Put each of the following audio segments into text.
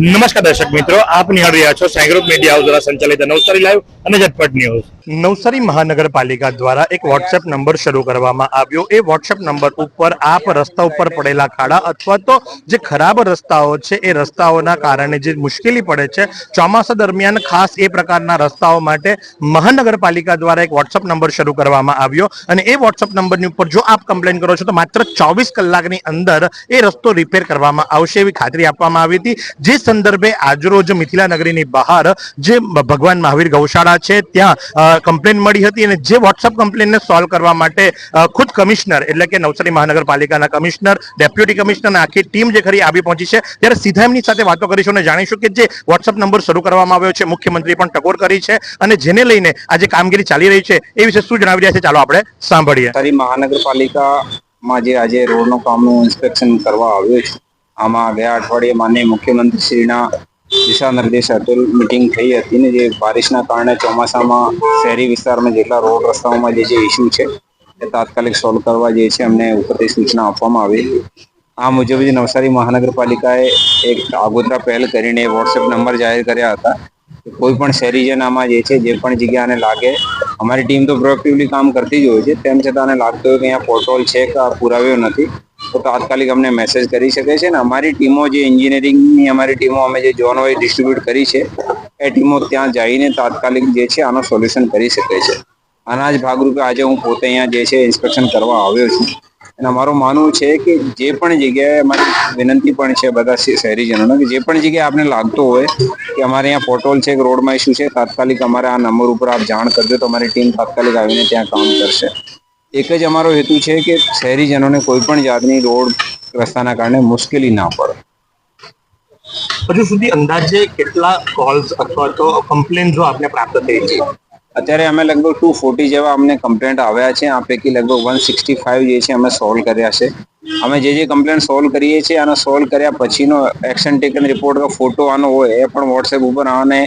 નમસ્કાર દર્શક મિત્રો, આપ નિહાળી રહ્યા છો ગ્રુપ મીડિયા દ્વારા સંચાલિત નવસારી લાઈવ અને ઝટપટ ન્યૂઝ નવસારી મહાનગરપાલિકા દ્વારા એક વોટ્સએપ નંબર શરૂ કરવામાં આવ્યો. એ વોટ્સએપ નંબર ઉપર આપ રસ્તા ઉપર પડેલા ખાડા અથવા તો જે ખરાબ રસ્તાઓ છે, એ રસ્તાઓના કારણે જે મુશ્કેલી પડે છે, ચોમાસા દરમિયાન ખાસ એ પ્રકારના રસ્તાઓ માટે મહાનગરપાલિકા દ્વારા એક વોટ્સએપ નંબર શરૂ કરવામાં આવ્યો. અને એ વોટ્સએપ નંબરની ઉપર જો આપ કમ્પ્લેન કરો છો, તો માત્ર ચોવીસ કલાકની અંદર એ રસ્તો રિપેર કરવામાં આવશે એવી ખાતરી આપવામાં આવી હતી. જે સંદર્ભે આજરોજ મિથિલા નગરીની બહાર જે ભગવાન મહાવીર ગૌશાળા છે, ત્યાં કમ્પ્લેન મળી હતી અને જે વોટ્સઅપ કમ્પ્લેનને સોલ્વ કરવા માટે ખુદ કમિશનર એટલે કે નવસારી મહાનગરપાલિકાના કમિશનર ડેપ્યુટી કમિશનર આખી ટીમ જે ખરી આવી પહોંચી છે, ત્યારે સીધા એમની સાથે વાતો કરીશું અને જાણીશું કે જે વોટ્સઅપ નંબર શરૂ કરવામાં આવ્યો છે મુખ્યમંત્રી પણ ટકોર કરી છે અને જેને લઈને આજે કામગીરી ચાલી રહી છે, એ વિશે શું જણાવી રહ્યા છે, ચાલો આપણે સાંભળીએ. નવસારી મહાનગરપાલિકામાં જે આજે રોડનું કામનું ઇન્સ્પેક્શન કરવા આવ્યું છે, આમાં ગયા અઠવાડિયે માનનીય મુખ્યમંત્રી શ્રીના દિશા નિર્દેશ હેઠળ મિટિંગ થઈ હતી ને જે બારિશના કારણે ચોમાસામાં શહેરી વિસ્તારમાં જેટલા રોડ રસ્તાઓમાં જે જે ઇસ્યુ છે, એ તાત્કાલિક સોલ્વ કરવા જે છે, અમને ઉપરથી સૂચના આપવામાં આવી આ મુજબ જ નવસારી મહાનગરપાલિકાએ એક આગોતરા પહેલ કરીને વોટ્સએપ નંબર જાહેર કર્યા હતા કોઈ પણ શહેરીજન જે છે, જે પણ જગ્યાને લાગે, અમારી ટીમ તો પ્રોએક્ટિવલી કામ કરતી જ હોય છે, તેમ છતાં લાગતું હોય કે અહીંયા પોર્ટોલ છે કે આ પુરાવ્યો નથી. તો તાત્કાલિક અમને મેસેજ કરી શકે છે અને અમારી ટીમો જે એન્જિનિયરિંગની અમારી ટીમો અમે જે ઝોન વાઇઝ ડિસ્ટ્રીબ્યુટ કરી છે, એ ટીમો ત્યાં જઈને તાત્કાલિક જે છે આનો સોલ્યુશન કરી શકે છે. આના જ ભાગરૂપે આજે હું પોતે અહીંયા જે છે ઇન્સ્પેક્શન કરવા આવ્યો છું. અને અમારું માનવું છે કે જે પણ જગ્યાએ અમારી વિનંતી પણ છે બધા શહેરીજનોને કે જે પણ જગ્યાએ આપને લાગતો હોય કે અમારે અહીંયા પોટોલ છે કે રોડમાં ઇસ્યુ છે, તાત્કાલિક અમારે આ નંબર ઉપર આપ જાણ કરજો તો અમારી ટીમ તાત્કાલિક આવીને ત્યાં કામ કરશે. એક જ અમારો હેતુ છે કે શહેરીજનોને કોઈ પણ જાતની રોડ રસ્તાના કારણે મુશ્કેલી ના પડે. હજુ સુધી અંદાજે કેટલા કોલ્સ અથવા તો કમ્પ્લેન જો આપને પ્રાપ્ત થઈ છે? અત્યારે અમે લગભગ ટુ ફોર્ટી જેવા અમને કમ્પ્લેન્ટ આવ્યા છે. આ પૈકી લગભગ વન સિક્સટી ફાઇવ જે છે અમે સોલ્વ કર્યા છે. અમે જે જે કમ્પ્લેન્ટ સોલ્વ કરીએ છીએ અને સોલ્વ કર્યા પછીનો એક્શન ટેકન રિપોર્ટ ફોટો આનો હોય એ પણ વોટ્સએપ ઉપર આને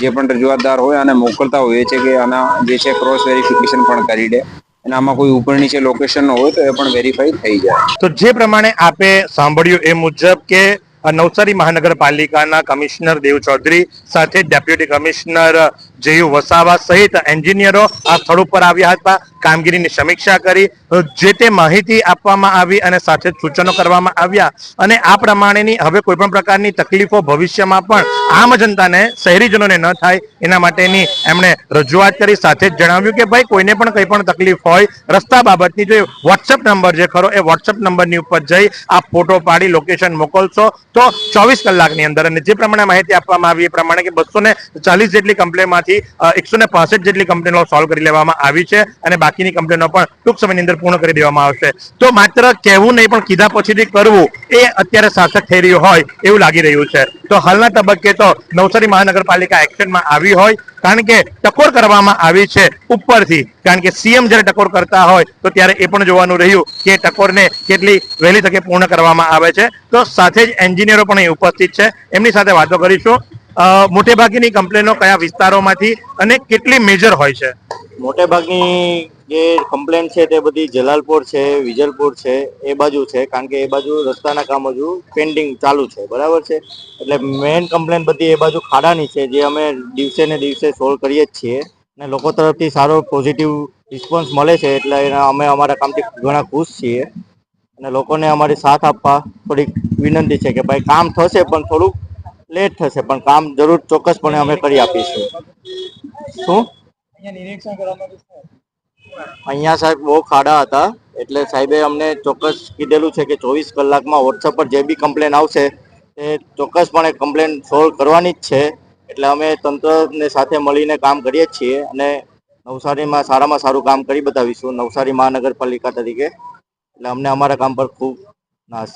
જે પણ રજૂઆતદાર હોય અને મોકલતા હોઈએ છે કે આના જે છે ક્રોસ વેરિફિકેશન પણ કરી દે. અને આમાં કોઈ ઉપર નીચે લોકેશન હોય તો એ પણ વેરીફાઈ થઈ જાય. તો જે પ્રમાણે આપે સાંભળ્યું એ મુજબ કે નવસારી મહાનગરપાલિકાના કમિશનર દેવ ચૌધરી સાથે ડેપ્યુટી કમિશનર જેયુ વસાવા સહિત એન્જિનિયરો આ સ્થળ ઉપર આવ્યા હતા, કામગીરીની સમીક્ષા કરી, જે તે માહિતી આપવામાં આવી અને સાથે સૂચનો કરવામાં આવ્યા. અને આ પ્રમાણેની હવે કોઈ પણ પ્રકારની તકલીફો ભવિષ્યમાં પણ આમ જનતાને, શહેરીજનોને ન થાય, એના માટેની એમણે રજૂઆત કરી. સાથે જણાવ્યું કે ભાઈ, કોઈને પણ કંઈ પણ તકલીફ હોય, રસ્તા બાબતની જો વોટ્સઅપ નંબર જે ખરો, એ વોટ્સઅપ નંબરની ઉપર જઈ આપ ફોટો પાડી લોકેશન મોકલશો, તો ચોવીસ કલાકની અંદર અને જે પ્રમાણે માહિતી આપવામાં આવી, એ પ્રમાણે કે બસો ને ચાલીસ જેટલી કમ્પ્લેનમાંથી એકસો જેટલી કમ્પ્લેનો સોલ્વ કરી લેવામાં આવી છે અને બાકીની કમ્પ્લેનો પણ ટૂંક સમયની અંદર પૂર્ણ કરી દેવામાં આવશે. તો માત્ર કહેવું નહીં, પણ કીધા પછીથી કરવું એ અત્યારે સાર્થક થઈ રહ્યું હોય એવું લાગી રહ્યું છે. તો હાલના તબક્કે તો નવસારી મહાનગરપાલિકા એક્શનમાં આવી હોય, કારણ કે ટકોર કરવામાં આવી છે ઉપરથી. કારણ કે સીએમ જ્યારે ટકોર કરતા હોય, તો ત્યારે એ પણ જોવાનું રહ્યું કે ટકોરને કેટલી વહેલી તકે પૂર્ણ કરવામાં આવે છે. તો સાથે જ એન્જિનિયરો પણ અહીં ઉપસ્થિત છે. એમની સાથે વાતો કરીશું. અ, મોટે ભાગની કમ્પ્લેનો કયા વિસ્તારોમાંથી અને કેટલી મેજર હોય છે? મોટે ભાગની જે કમ્પ્લેન છે તે બધી જલાલપુર છે વિજલપુર છે એ બાજુ છે કારણ કે એ બાજુ રસ્તાના કામ હજુ પેન્ડિંગ ચાલુ છે બરાબર છે? એટલે મેઇન કમ્પ્લેન બધી એ બાજુ ખાડાની છે જે અમે દિવસે ને દિવસે સોલ્વ કરીએ જ છીએ. અને લોકો તરફથી સારો પોઝિટિવ રિસ્પોન્સ મળે છે એટલે અમે અમારા કામથી ઘણા ખુશ છીએ. અને લોકોને અમારી સાથ આપવા થોડીક વિનંતી છે કે ભાઈ કામ થશે પણ થોડુંક લેટ થશે પણ કામ જરૂર ચોક્કસપણે અમે કરી આપીશું. શું? અહીંયા સાહેબ બહુ ખાડા હતા એટલે સાહેબે અમને ચોક્કસ કીધેલું છે કે ચોવીસ કલાકમાં વોટ્સઅપ પર જે બી કમ્પ્લેન આવશે તે ચોક્કસપણે કમ્પ્લેન સોલ્વ કરવાની જ છે. એટલે અમે તંત્રને સાથે મળીને કામ કરીએ છીએ અને નવસારીમાં સારામાં સારું કામ કરી બતાવીશું નવસારી મહાનગરપાલિકા તરીકે. એટલે અમને અમારા કામ પર ખૂબ નાશ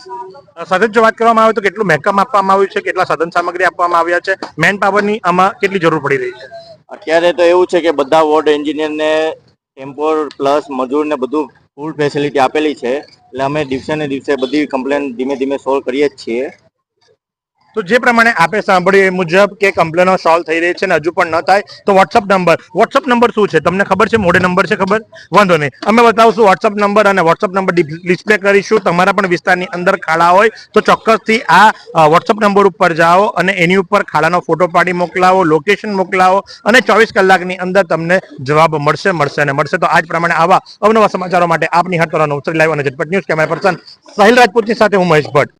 સાથે જો વાત કરવામાં આવે તો કેટલું મેકઅપ આપવામાં આવ્યું છે? કેટલા સાધન સામગ્રી આપવામાં આવ્યા છે? મેન પાવરની આમાં કેટલી જરૂર પડી રહી છે? અત્યારે તો એવું છે કે બધા વોર્ડ એન્જિનિયરને ટેમ્પોર પ્લસ મજૂર ને બધું ફૂલ ફેસિલિટી આપેલી છે. એટલે અમે દિવસે ને દિવસે બધી કમ્પ્લેન ધીમે ધીમે સોલ્વ કરીએ જ છીએ. તો જે પ્રમાણે આપે સાંભળ્યું એ મુજબ કે કમ્પ્લેનો સોલ્વ થઈ રહી છે ને હજુ પણ ન થાય, તો વોટ્સઅપ નંબર વોટ્સઅપ નંબર શું છે? તમને ખબર છે? મોડે નંબર છે ખબર? વાંધો નહીં. અમે બતાવશું વોટ્સઅપ નંબર અને વોટ્સઅપ નંબર ડિસ્પ્લે કરીશું. તમારા પણ વિસ્તારની અંદર ખાડા હોય, તો ચોક્કસથી આ વોટ્સઅપ નંબર ઉપર જાઓ અને એની ઉપર ખાડાનો ફોટો પાડી મોકલાવો લોકેશન મોકલાવો અને ચોવીસ કલાકની અંદર તમને જવાબ મળશે મળશે અને મળશે. તો આજ પ્રમાણે આવા અવનવા સમાચારો માટે આપની હાથ નવસારી લાઈવ અને Jhatpat news camera person Sahil રાજપૂતની સાથે હું મહેશ ભટ્ટ.